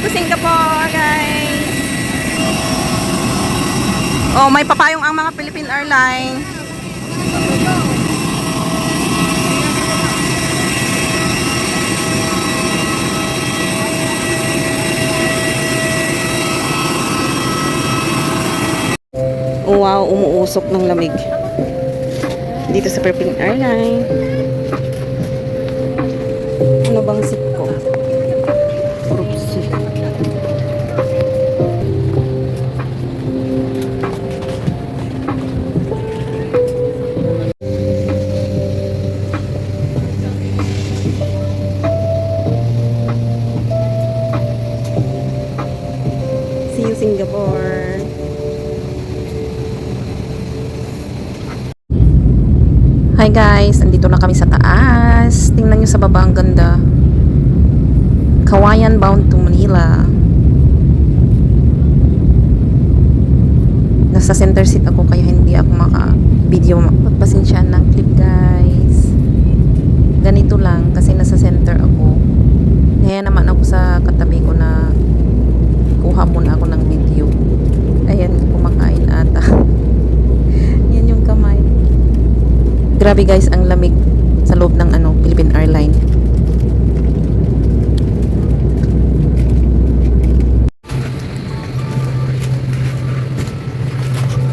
to Singapore, guys. Oh, may papayong ang mga Philippine Airlines. Oh, wow, umuusok ng lamig. Dito sa Philippine Airlines. Ano bang seat ko? Guys, andito na kami sa taas. Tingnan nyo sa baba ang ganda. Kawayan bound to Manila. Nasa center seat ako kaya hindi ako maka-video. Pagpasensya ng clip guys. Ganito lang kasi nasa center ako. Kaya naman ako sa katabi ko na kuha muna ako ng video. Ayan, kumakain ata. Yan yung kamay. Grabe guys, ang lamig sa loob ng ano, Philippine Airline.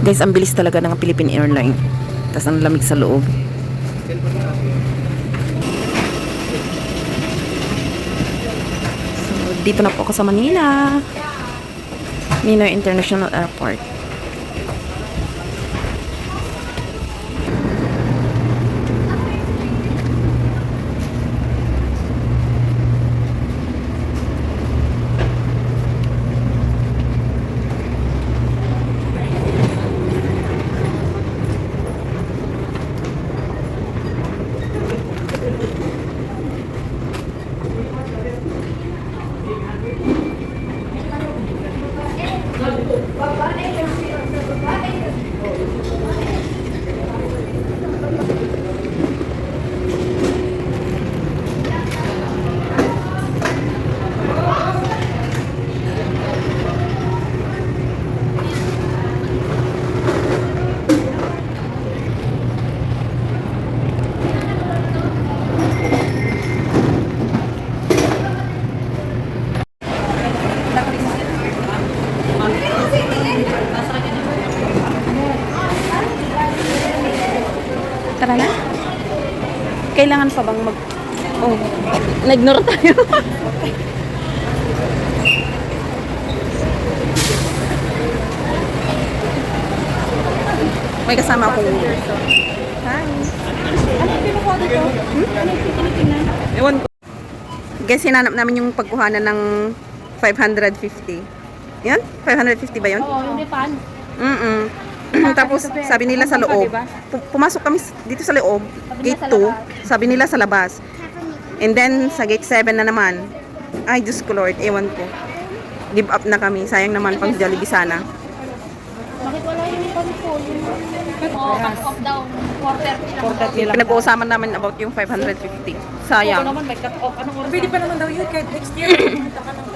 Guys, ang bilis talaga ng Philippine Airline. Tapos ang lamig sa loob. So, dito na po ako sa Manila. Ninoy International Airport. Kailangan pa bang mag... Oh, nag-ignore tayo. May kasama akong... Hi. Ano pinukuha dito? Hmm? Ewan ko. Guys, hinanap namin yung pagkuhanan ng 550. Yan? 550 ba yun? Oo, yung pan. Mm Tapos sabi nila sa loob, pu- pumasok kami dito sa loob, gate 2, sabi nila sa labas. And then sa gate 7 na naman. Ay, Diyos ko Lord, ewan ko. Give up na kami. Sayang naman pang Jollibee sana. Bakit wala yung ko? Oo, cut off daw. Quarter lang. Pinag-uusapan namin about yung 550. Ako Sayang. naman may cut off. Anong oras? Pwede pa naman daw yun kahit next year. Pumunta ka ng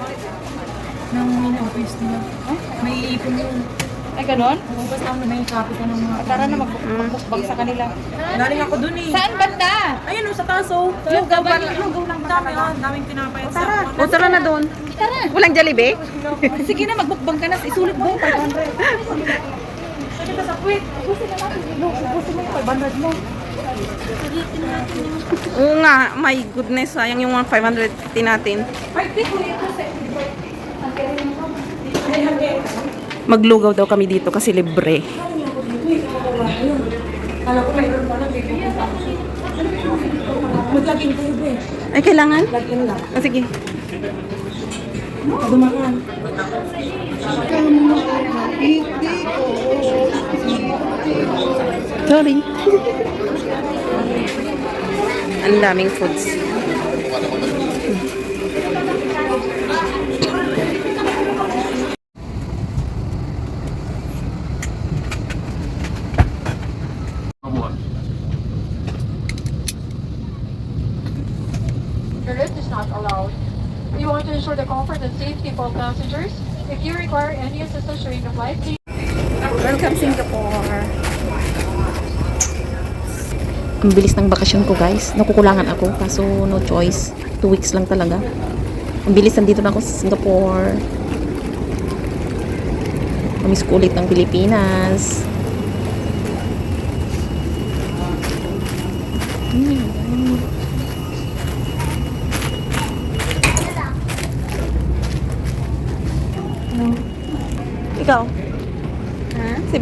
ng mini office nila. May iipon yun. Ay, ganun? Bumpas naman na yung copy ko ng mga... Ah, tara na magpukbang sa kanila. Galing ako dun eh. Saan banda? Ayun, oh, sa taso. Oh. Oh. Sa Lugaw ba? Lugaw lang dami ah. Daming tinapay. Tara. O, oh, tara na doon. Tara. Walang jalebi? Sige na, magbukbang ka na. Isulit mo yung 500. Sige ka sa puwit. Ubusin na natin. Ubusin mo yung 500 mo. Oo nga, my goodness, sayang yung 550 natin. Ay, pick mo yung 550. Ang kaya yung 550 maglugaw daw kami dito kasi libre. Ay, kailangan? Oh, sige. Dumaan. Sorry. Ang daming foods. Hmm. Allowed. We want to ensure the comfort and safety of all passengers. If you require any assistance during the flight, please Welcome Singapore. Ang bilis ng bakasyon ko guys. Nakukulangan ako kaso no choice. Two weeks lang talaga. Ang bilis nandito na ako sa Singapore. Mamiss ko ulit ng Pilipinas. Mm.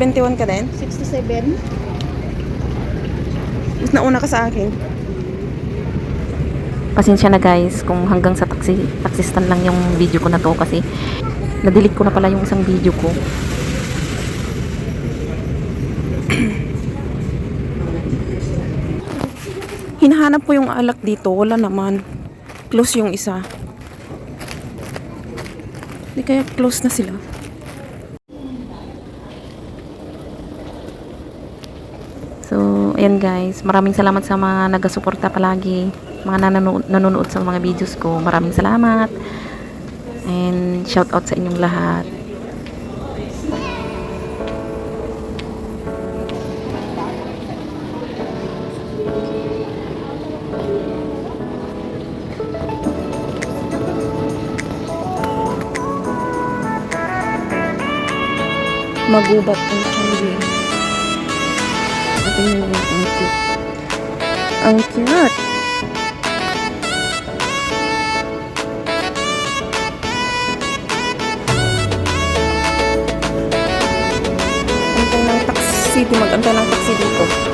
71 ka din? 67? Mas nauna ka sa akin. Pasensya na guys kung hanggang sa taxi, taxi stand lang yung video ko na to kasi na-delete ko na pala yung isang video ko. Hinahanap ko yung alak dito. Wala naman. Close yung isa. Hindi kaya close na sila. So, ayan guys. Maraming salamat sa mga nagasuporta palagi. Mga nanonood, nanonood sa mga videos ko. Maraming salamat. And shout out sa inyong lahat. Magubat ang candy natin yung iti. Ang cute! Antay ng taxi, di mag-antay ng taxi dito.